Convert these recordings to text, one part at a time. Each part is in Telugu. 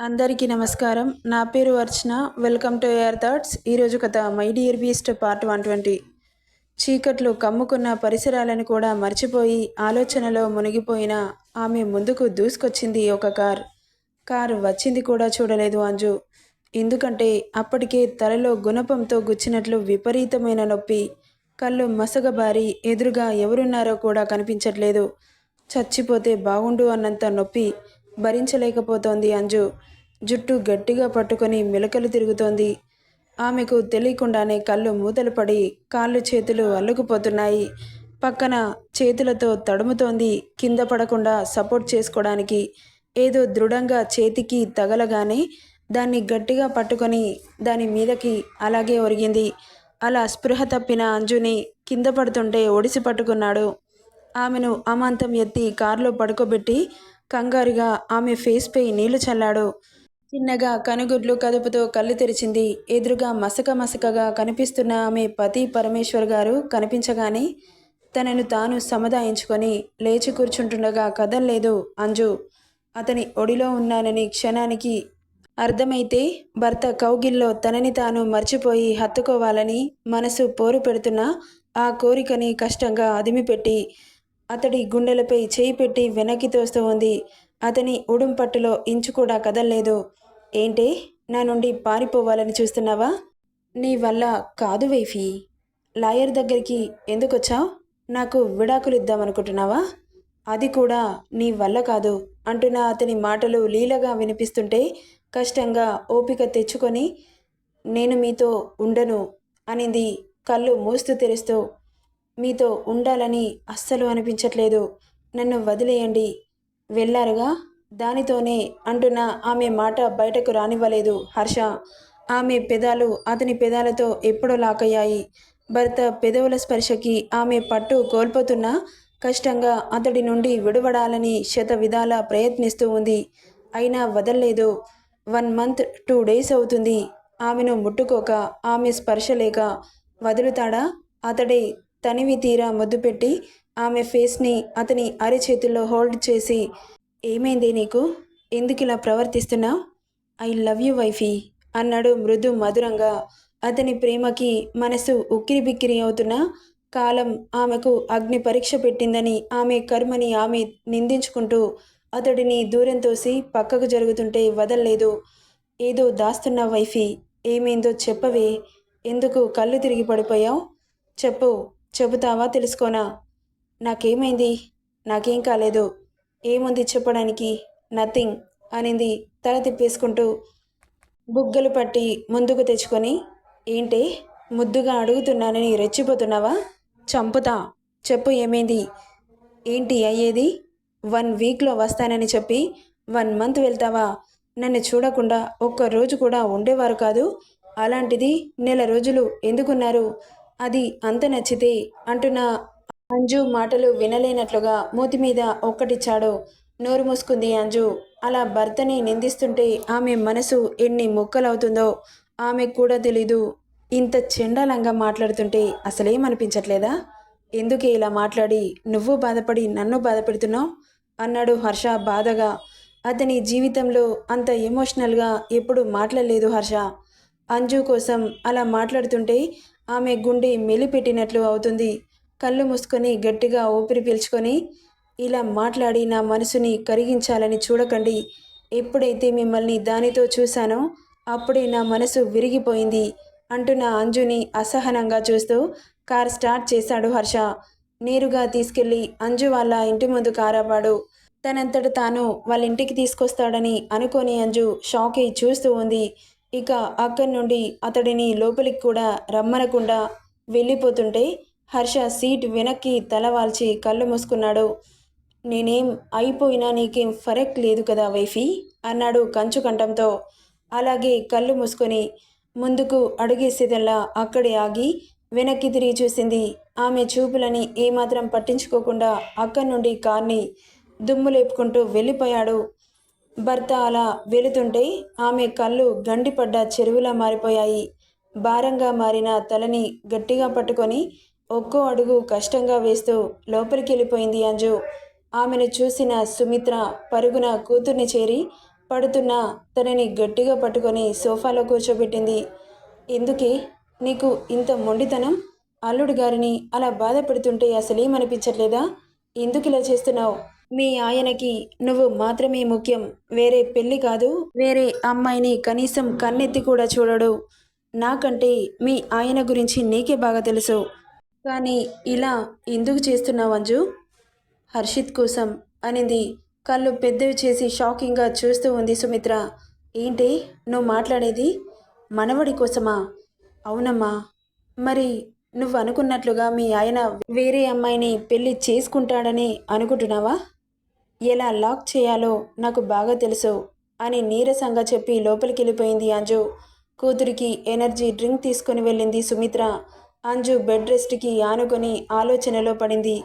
అందరికీ నమస్కారం. నా పేరు Archana. Welcome to air thoughts. ఈరోజు కథ my dear beast part one twenty. చీకట్లు కమ్ముకున్న పరిసరాలను కూడా మర్చిపోయి ఆలోచనలో మునిగిపోయిన ఆమె ముందుకు దూసుకొచ్చింది ఒక కార్. కారు వచ్చింది కూడా చూడలేదు అంజు. ఎందుకంటే అప్పటికే తలలో గుణపంతో గుచ్చినట్లు విపరీతమైన నొప్పి. కళ్ళు మసగబారి ఎదురుగా ఎవరున్నారో కూడా కనిపించట్లేదు. చచ్చిపోతే బాగుండు అన్నంత నొప్పి. భరించలేకపోతోంది అంజు. జుట్టు గట్టిగా పట్టుకొని మెలకలు తిరుగుతోంది. ఆమెకు తెలియకుండానే కళ్ళు మూతలు పడి కాళ్ళు చేతులు అల్లుకుపోతున్నాయి. పక్కన చేతులతో తడుముతోంది. కింద పడకుండా సపోర్ట్ చేసుకోవడానికి ఏదో దృఢంగా చేతికి తగలగానే దాన్ని గట్టిగా పట్టుకొని దాని మీదకి అలాగే ఒరిగింది. అలా స్పృహ తప్పిన అంజుని కింద పడుతుంటే ఒడిసి పట్టుకున్నాడు. ఆమెను అమాంతం ఎత్తి కారులో పడుకోబెట్టి కంగారుగా ఆమె ఫేస్పై నీళ్ళు చల్లాడు. చిన్నగా కనుగుడ్లు కదుపుతో కళ్ళు తెరిచింది. ఎదురుగా మసక మసకగా కనిపిస్తున్న ఆమె పతి పరమేశ్వర్ గారు కనిపించగానే తనను తాను సముదాయించుకొని లేచి కూర్చుంటుండగా కదల్లేదు అంజు. అతని ఒడిలో ఉన్నానని క్షణానికి అర్థమైతే భర్త కౌగిల్లో తనని తాను మర్చిపోయి హత్తుకోవాలని మనసు పోరు పెడుతున్న ఆ కోరికని కష్టంగా అదిమిపెట్టి అతడి గుండెలపై చేయి పెట్టి వెనక్కి తోస్తూ ఉంది. అతని ఉడుం పట్టులో ఇంచు కూడా కదల్లేదు. ఏంటి? నా నుండి పారిపోవాలని చూస్తున్నావా? నీ వల్ల కాదు వైఫీ. లాయర్ దగ్గరికి ఎందుకొచ్చావు? నాకు విడాకులు ఇద్దామనుకుంటున్నావా అది కూడా నీ వల్ల కాదు అంటున్న అతని మాటలు లీలగా వినిపిస్తుంటే కష్టంగా ఓపిక తెచ్చుకొని నేను మీతో ఉండను అనింది కళ్ళు మూస్తూ తెరుస్తూ మీతో ఉండాలని అస్సలు అనిపించట్లేదు. నన్ను వదిలేయండి. వెళ్ళారుగా? దానితోనే అంటున్న ఆమె మాట బయటకు రానివ్వలేదు హర్ష. ఆమె పెదాలు అతని పెదాలతో ఎప్పుడో లాకయ్యాయి. భర్త పెదవుల స్పర్శకి ఆమె పట్టు కోల్పోతున్నా కష్టంగా అతడి నుండి విడువడాలని శత విధాల ప్రయత్నిస్తూ ఉంది. అయినా వదల్లేదు. వన్ మంత్ టూ డేస్ అవుతుంది. ఆమెను ముట్టుకోక ఆమె స్పర్శ లేక వదులుతాడా? అతడే తనివి తీరా ముద్దు పెట్టి ఆమె ఫేస్ని అతని అరిచేతుల్లో హోల్డ్ చేసి ఏమైంది నీకు? ఎందుకు ఇలా ప్రవర్తిస్తున్నావు? ఐ లవ్ యూ వైఫీ అన్నాడు మృదు మధురంగా. అతని ప్రేమకి మనసు ఉక్కిరి బిక్కిరి అవుతున్న కాలం ఆమెకు అగ్ని పరీక్ష పెట్టిందని ఆమె కర్మని ఆమె నిందించుకుంటూ అతడిని దూరం తోసి పక్కకు జరుగుతుంటే వదల్లేదు. ఏదో దాస్తున్న వైఫీ ఏమైందో చెప్పవే. ఎందుకు కళ్ళు తిరిగి పడిపోయావు? చెప్పు. చెబుతావా తెలుసుకోనా? నాకేమైంది? నాకేం కాలేదు. ఏముంది చెప్పడానికి? నథింగ్ అనింది తల తిప్పేసుకుంటూ. బుగ్గలు పట్టి ముందుకు తెచ్చుకొని ఏంటి? ముద్దుగా అడుగుతున్నానని రెచ్చిపోతున్నావా? చంపుతా. చెప్పు ఏమైంది? ఏంటి అయ్యేది? వన్ వీక్లో వస్తానని చెప్పి వన్ మంత్ వెళ్తావా? నన్ను చూడకుండా ఒక్క రోజు కూడా ఉండేవారు కాదు. అలాంటిది నెల రోజులు ఎందుకున్నారు? అది అంత నచ్చితే అంటున్న అంజు మాటలు వినలేనట్లుగా మూతి మీద ఒక్కటిచ్చాడో. నోరు మూసుకుంది అంజు. అలా భర్తని నిందిస్తుంటే ఆమె మనసు ఎన్ని ముక్కలవుతుందో ఆమెకు కూడా తెలీదు. ఇంత చెండాలంగా మాట్లాడుతుంటే అసలేమనిపించట్లేదా? ఎందుకే ఇలా మాట్లాడి నువ్వు బాధపడి నన్ను బాధపెడుతున్నావు? అన్నాడు హర్ష బాధగా. అతని జీవితంలో అంత ఎమోషనల్గా ఎప్పుడు మాట్లాడలేదు హర్ష. అంజు కోసం అలా మాట్లాడుతుంటే ఆమె గుండె మెలిపెట్టినట్లు అవుతుంది. కళ్ళు మూసుకొని గట్టిగా ఊపిరి పీల్చుకొని ఇలా మాట్లాడి నా మనసుని కరిగించాలని చూడకండి. ఎప్పుడైతే మిమ్మల్ని దానితో చూశానో అప్పుడే నా మనసు విరిగిపోయింది అంటున్న అంజుని అసహనంగా చూస్తూ కార్ స్టార్ట్ చేశాడు హర్ష. నేరుగా తీసుకెళ్ళి అంజు వాళ్ళ ఇంటి ముందు కారాపాడు తనంతట తాను వాళ్ళ ఇంటికి తీసుకొస్తాడని అనుకోని అంజు షాక్ అయి చూస్తూ ఉంది. ఇక అక్కడి నుండి అతడిని లోపలికి కూడా రమ్మనకుండా వెళ్ళిపోతుంటే హర్ష సీట్ వెనక్కి తలవాల్చి కళ్ళు మూసుకున్నాడు. నేనేం అయిపోయినా నీకేం ఫరక్ లేదు కదా వైఫీ అన్నాడు కంచు కంఠంతో. అలాగే కళ్ళు మూసుకొని ముందుకు అడుగేసేదల్లా అక్కడే ఆగి వెనక్కి తిరిగి చూసింది. ఆమె చూపులని ఏమాత్రం పట్టించుకోకుండా అక్కడి నుండి కార్ని దుమ్ము లేపుకుంటూ వెళ్ళిపోయాడు. భర్త అలా వెళుతుంటే ఆమె కళ్ళు గండిపడ్డ చెరువులా మారిపోయాయి. భారంగా మారిన తలని గట్టిగా పట్టుకొని ఒక్కో అడుగు కష్టంగా వేస్తూ లోపలికి వెళ్ళిపోయింది అంజు. ఆమెను చూసిన సుమిత్ర పరుగున కూతుర్ని చేరి పడుతున్న తనని గట్టిగా పట్టుకొని సోఫాలో కూర్చోబెట్టింది. ఎందుకే? నీకు ఇంత మొండితనం? అల్లుడు గారిని అలా బాధ పెడుతుంటే అసలేమనిపించట్లేదా? ఎందుకు ఇలా చేస్తున్నావు? మీ ఆయనకి నువ్వు మాత్రమే ముఖ్యం. వేరే పెళ్ళి కాదు వేరే అమ్మాయిని కనీసం కన్నెత్తి కూడా చూడడు. నాకంటే మీ ఆయన గురించి నీకే బాగా తెలుసు. కానీ ఇలా ఎందుకు చేస్తున్నావు అంజు? హర్షిత్ కోసం అనింది. కళ్ళు పెద్దవి చేసి షాకింగ్గా చూస్తూ ఉంది సుమిత్ర. ఏంటి? నువ్వు మాట్లాడేది మనవడి కోసమా? అవునమ్మా. మరి నువ్వు అనుకున్నట్లుగా మీ ఆయన వేరే అమ్మాయిని పెళ్ళి చేసుకుంటాడని అనుకుంటున్నావా? ఎలా లాక్ చేయాలో నాకు బాగా తెలుసు అని నీరసంగా చెప్పి లోపలికి వెళ్ళిపోయింది అంజు. కూతురికి ఎనర్జీ డ్రింక్ తీసుకుని వెళ్ళింది సుమిత్ర. అంజు బెడ్ రెస్ట్కి ఆనుకొని ఆలోచనలో పడింది.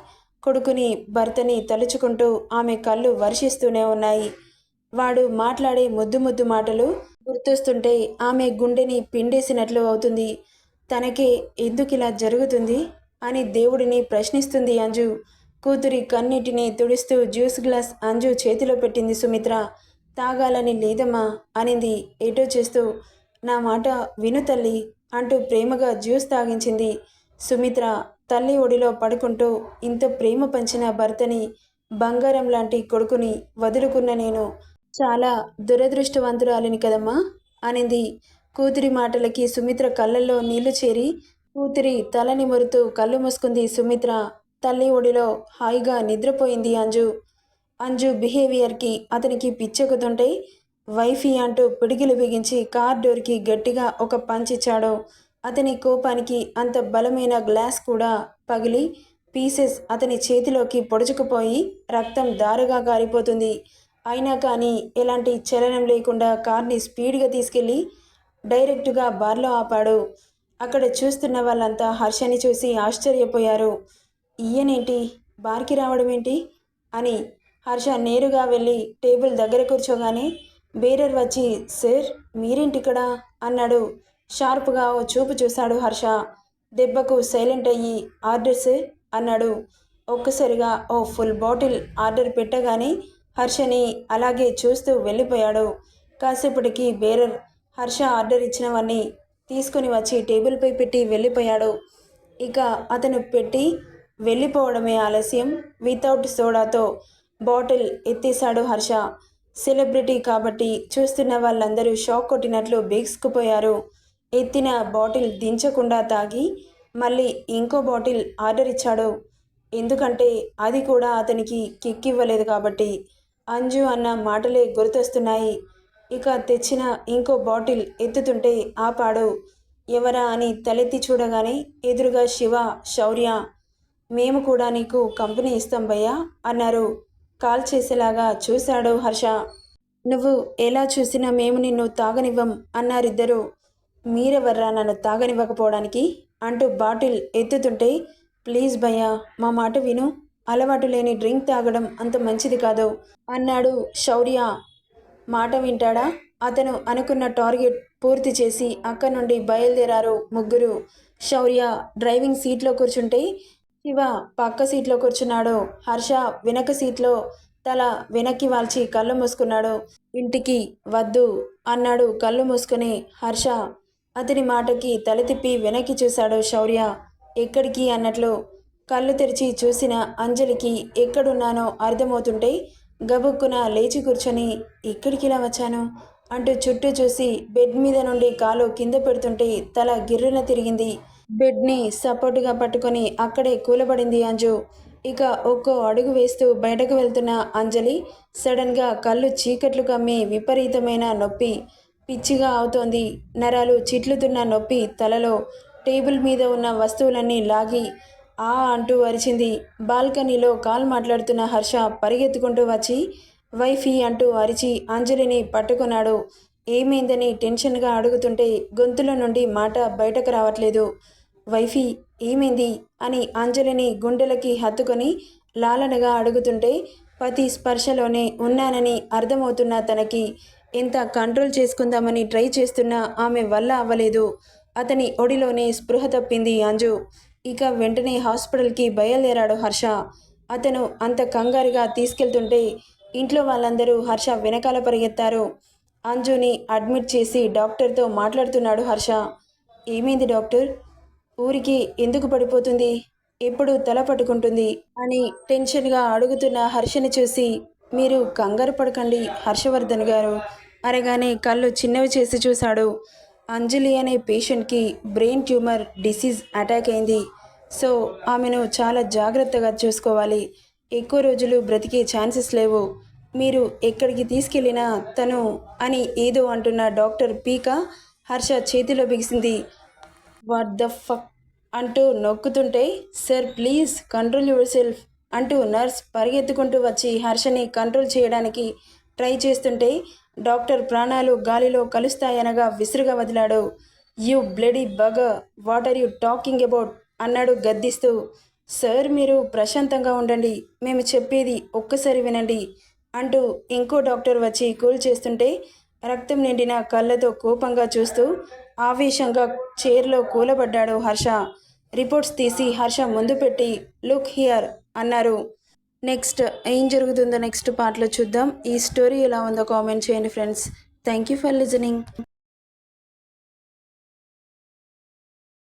కొడుకుని భర్తని తలుచుకుంటూ ఆమె కళ్ళు వర్షిస్తూనే ఉన్నాయి. వాడు మాట్లాడే ముద్దు ముద్దు మాటలు గుర్తొస్తుంటే ఆమె గుండెని పిండేసినట్లు అవుతుంది. తనకే ఎందుకు ఇలా జరుగుతుంది అని దేవుడిని ప్రశ్నిస్తుంది అంజు. కూతురి కన్నిటిని తుడుస్తూ జ్యూస్ గ్లాస్ అంజు చేతిలో పెట్టింది సుమిత్ర. తాగాలని లేదమ్మా అనింది. ఏటో చేస్తూ నా మాట విను తల్లి అంటూ ప్రేమగా జ్యూస్ తాగించింది. సుమిత్ర తల్లి ఒడిలో పడుకుంటూ ఇంత ప్రేమ పంచిన భర్తని బంగారం లాంటి కొడుకుని వదులుకున్న నేను చాలా దురదృష్టవంతురాలిని కదమ్మా అనింది. కూతురి మాటలకి సుమిత్ర కళ్ళల్లో నీళ్ళు చేరి కూతురి తల నిమురుతూ కళ్ళు మూసుకుంది సుమిత్ర. తల్లి ఒడిలో హాయిగా నిద్రపోయింది అంజు. అంజు బిహేవియర్కి అతనికి పిచ్చెక్కుతుంటే వైఫీ అంటూ పిడిగిలు బిగించి కార్ డోర్కి గట్టిగా ఒక పంచిచ్చాడు అతని కోపానికి అంత బలమైన గ్లాస్ కూడా పగిలి పీసెస్ అతని చేతిలోకి పొడుచుకుపోయి రక్తం దారుగా గారిపోతుంది. అయినా కానీ ఎలాంటి చలనం లేకుండా కార్ని స్పీడ్గా తీసుకెళ్ళి డైరెక్ట్గా బార్లో ఆపాడు. అక్కడ చూస్తున్న వాళ్ళంతా హర్షని చూసి ఆశ్చర్యపోయారు. ఈయనేంటి బార్కి రావడం ఏంటి అని హర్ష నేరుగా వెళ్ళి టేబుల్ దగ్గర కూర్చోగానే బేరర్ వచ్చి సార్ మీరేంటి ఇక్కడ అన్నాడు. షార్ప్గా ఓ చూపు చూశాడు హర్ష. దెబ్బకు సైలెంట్ అయ్యి ఆర్డర్ సార్ అన్నాడు. ఒక్కసారిగా ఓ ఫుల్ బాటిల్ ఆర్డర్ పెట్టగానే హర్షని అలాగే చూస్తూ వెళ్ళిపోయాడు. కాసేపటికి బేరర్ హర్ష ఆర్డర్ ఇచ్చినవన్నీ తీసుకుని వచ్చి టేబుల్పై పెట్టి వెళ్ళిపోయాడు. ఇక అతను పెట్టి వెళ్ళిపోవడమే ఆలస్యం. వితౌట్ సోడాతో బాటిల్ ఎత్తేశాడు హర్ష. సెలబ్రిటీ కాబట్టి చూస్తున్న వాళ్ళందరూ షాక్ కొట్టినట్లు బిగుసుకుపోయారు ఎత్తిన బాటిల్ దించకుండా తాగి మళ్ళీ ఇంకో బాటిల్ ఆర్డర్ ఇచ్చాడు. ఎందుకంటే అది కూడా అతనికి కిక్ ఇవ్వలేదు కాబట్టి. అంజు అన్న మాటలే గుర్తొస్తున్నాయి. ఇక తెచ్చిన ఇంకో బాటిల్ ఎత్తుతుంటే ఆపాడు. ఎవరా అని తలెత్తి చూడగానే ఎదురుగా శివ శౌర్య మేము కూడా నీకు కంపెనీ ఇస్తాం భయ్యా అన్నారు. కాల్ చేసేలాగా చూశాడు హర్ష. నువ్వు ఎలా చూసినా మేము నిన్ను తాగనివ్వం అన్నారిద్దరు. మీరెవర్రా నన్ను తాగనివ్వకపోవడానికి? అంటూ బాటిల్ ఎత్తుతుంటే ప్లీజ్ భయ్యా మా మాట విను. అలవాటు లేని డ్రింక్ తాగడం అంత మంచిది కాదు అన్నాడు శౌర్య. మాట వింటాడా? అతను అనుకున్న టార్గెట్ పూర్తి చేసి అక్కడి నుండి బయలుదేరారు ముగ్గురు. శౌర్య డ్రైవింగ్ సీట్లో కూర్చుంటే శివ పక్క సీట్లో కూర్చున్నాడు. హర్ష వెనక సీట్లో తల వెనక్కి వాల్చి కళ్ళు మూసుకున్నాడు. ఇంటికి వద్దు అన్నాడు కళ్ళు మూసుకుని హర్ష. అతని మాటకి తల తిప్పి వెనక్కి చూశాడు శౌర్య. ఎక్కడికి అన్నట్లు కళ్ళు తెరిచి చూసిన అంజలికి ఎక్కడున్నానో అర్థమవుతుంటే గబుక్కున లేచి కూర్చొని ఇక్కడికి ఇలా వచ్చాను? అంటూ చుట్టూ చూసి బెడ్ మీద నుండి కాలు కింద పెడుతుంటే తల గిర్రున తిరిగింది. బెడ్ని సపోర్టుగా పట్టుకొని అక్కడే కూలబడింది అంజు. ఇక ఒక్కో అడుగు వేస్తూ బయటకు వెళ్తున్న అంజలి సడన్గా కళ్ళు చీకట్లు కమ్మి విపరీతమైన నొప్పి పిచ్చిగా అవుతోంది. నరాలు చిట్లుతున్న నొప్పి తలలో టేబుల్ మీద ఉన్న వస్తువులన్నీ లాగి ఆ అంటూ అరిచింది. బాల్కనీలో కాల్ మాట్లాడుతున్న హర్ష పరిగెత్తుకుంటూ వచ్చి వైఫీ అంటూ అరిచి అంజలిని పట్టుకున్నాడు. ఏమైందని టెన్షన్గా అడుగుతుంటే గొంతులో నుండి మాట బయటకు రావట్లేదు. వైఫీ ఏమైంది? అని అంజలిని గుండెలకి హత్తుకొని లాలనగా అడుగుతుంటే పతి స్పర్శలోనే ఉన్నానని అర్థమవుతున్న తనకి ఎంత కంట్రోల్ చేసుకుందామని ట్రై చేస్తున్నా ఆమె వల్ల అవ్వలేదు. అతని ఒడిలోనే స్పృహ తప్పింది అంజు. ఇక వెంటనే హాస్పిటల్కి బయలుదేరాడు హర్ష. అతను అంత కంగారుగా తీసుకెళ్తుంటే ఇంట్లో వాళ్ళందరూ హర్ష వెనకాల పరిగెత్తారు. అంజుని అడ్మిట్ చేసి డాక్టర్తో మాట్లాడుతున్నాడు హర్ష. ఏమైంది డాక్టర్? ఊరికి ఎందుకు పడిపోతుంది? ఎప్పుడు తల పట్టుకుంటుంది? అని టెన్షన్గా అడుగుతున్న హర్షని చూసి మీరు కంగారు పడకండి హర్షవర్ధన్ గారు. అనగానే కళ్ళు చిన్నవి చేసి చూశాడు. అంజలి అనే పేషెంట్కి బ్రెయిన్ ట్యూమర్ డిసీజ్ అటాక్ అయింది. సో ఆమెను చాలా జాగ్రత్తగా చూసుకోవాలి. ఎక్కువ రోజులు బ్రతికే ఛాన్సెస్ లేవు. మీరు ఎక్కడికి తీసుకెళ్ళినా తను అని ఏదో అంటున్న డాక్టర్ పీక హర్ష చేతిలో బిగిసింది. వాట్ ద ఫక్ అంటూ నొక్కుతుంటే sir please control your self అంటూ నర్స్ పరిగెత్తుకుంటూ వచ్చి హర్షని కంట్రోల్ చేయడానికి ట్రై చేస్తుంటే డాక్టర్ ప్రాణాలు గాలిలో కలుస్తాయనగా విసురుగా వదిలాడు. You bloody bugger what are you talking about అన్నాడు గద్దిస్తూ. సార్ మీరు ప్రశాంతంగా ఉండండి. మేము చెప్పేది ఒక్కసారి వినండి. అంటూ ఇంకో డాక్టర్ వచ్చి కూల్ చేస్తుంటే రక్తం నిండిన కళ్ళతో కోపంగా చూస్తూ ఆవేశంగా చైర్లో కూలబడ్డాడు హర్ష. రిపోర్ట్స్ తీసి హర్ష ముందు పెట్టి లుక్ హియర్ అన్నారు. నెక్స్ట్ ఏం జరుగుతుందో నెక్స్ట్ పార్ట్లో చూద్దాం. ఈ స్టోరీ ఎలా ఉందో కామెంట్ చేయండి friends. Thank you for listening.